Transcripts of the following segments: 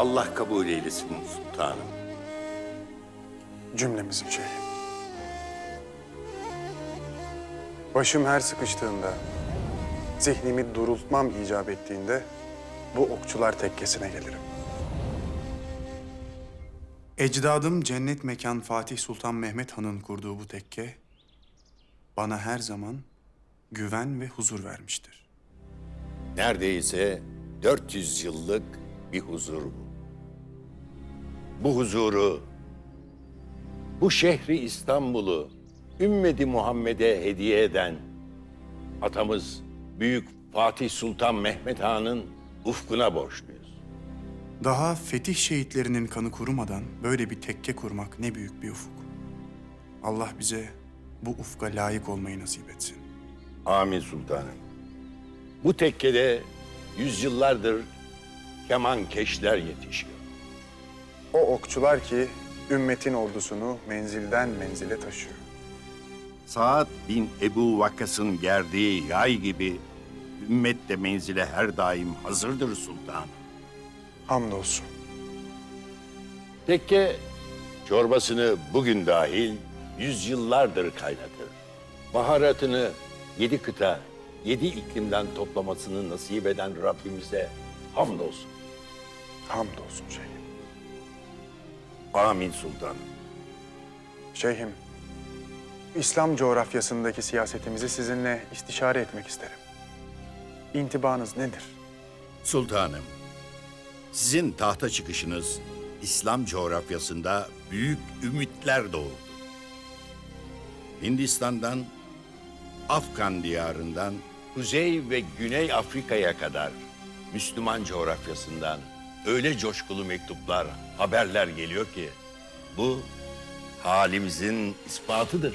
Allah kabul eylesin sultanım. Cümlemizin şeyi. Başım her sıkıştığında, zihnimi durultmam icap ettiğinde bu okçular tekkesine gelirim. Ecdadım cennet mekan Fatih Sultan Mehmet Han'ın kurduğu bu tekke bana her zaman güven ve huzur vermiştir. Neredeyse 400 yıllık bir huzur bu. Bu huzuru, bu şehri İstanbul'u ümmeti Muhammed'e hediye eden atamız Büyük Fatih Sultan Mehmet Han'ın ufkuna borçluyuz. Daha fetih şehitlerinin kanı kurumadan böyle bir tekke kurmak ne büyük bir ufuk. Allah bize bu ufka layık olmayı nasip etsin. Amin sultanım. Bu tekkede yüzyıllardır keman keşler yetişiyor. O okçular ki ümmetin ordusunu menzilden menzile taşıyor. Saat bin Ebu Vakkas'ın gerdiği yay gibi ümmet de menzile her daim hazırdır sultanım. Hamdolsun. Tekke çorbasını bugün dahil yüzyıllardır kaynatır. Baharatını yedi kıta, yedi iklimden toplamasını nasip eden Rabbimize hamdolsun. Hamdolsun şeyhim. Amin sultanım. Şeyhim, İslam coğrafyasındaki siyasetimizi sizinle istişare etmek isterim. İntibanız nedir? Sultanım, sizin tahta çıkışınız İslam coğrafyasında büyük ümitler doğurdu. Hindistan'dan, Afgan diyarından, Kuzey ve Güney Afrika'ya kadar Müslüman coğrafyasından öyle coşkulu mektuplar, haberler geliyor ki bu halimizin ispatıdır.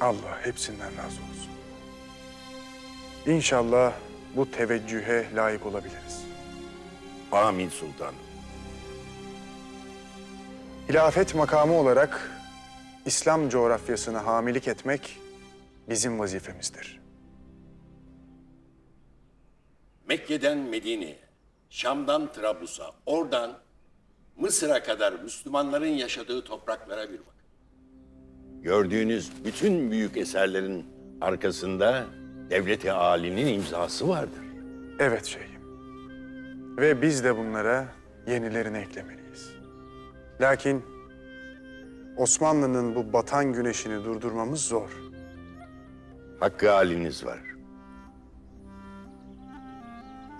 Allah hepsinden razı olsun. İnşallah bu teveccühe layık olabiliriz. Amin sultanım. Hilafet makamı olarak İslam coğrafyasına hamilik etmek bizim vazifemizdir. Mekke'den Medine'ye, Şam'dan Trablus'a, oradan Mısır'a kadar Müslümanların yaşadığı topraklara bir bakın. Gördüğünüz bütün büyük eserlerin arkasında devleti âlinin imzası vardır. Evet şeyhim. Ve biz de bunlara yenilerini eklemeliyiz. Lakin Osmanlı'nın bu batan güneşini durdurmamız zor. Hakkı haliniz var.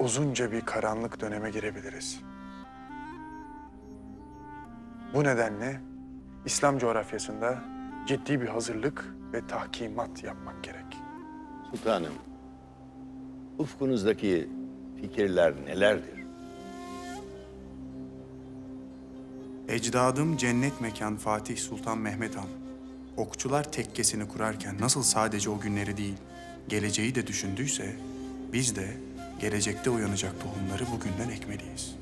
Uzunca bir karanlık döneme girebiliriz. Bu nedenle İslam coğrafyasında ciddi bir hazırlık ve tahkimat yapmak gerek. Sultanım, ufkunuzdaki fikirler nelerdir? Ecdadım cennet mekan Fatih Sultan Mehmet Han. Okçular tekkesini kurarken nasıl sadece o günleri değil, geleceği de düşündüyse, biz de gelecekte uyanacak tohumları bugünden ekmeliyiz.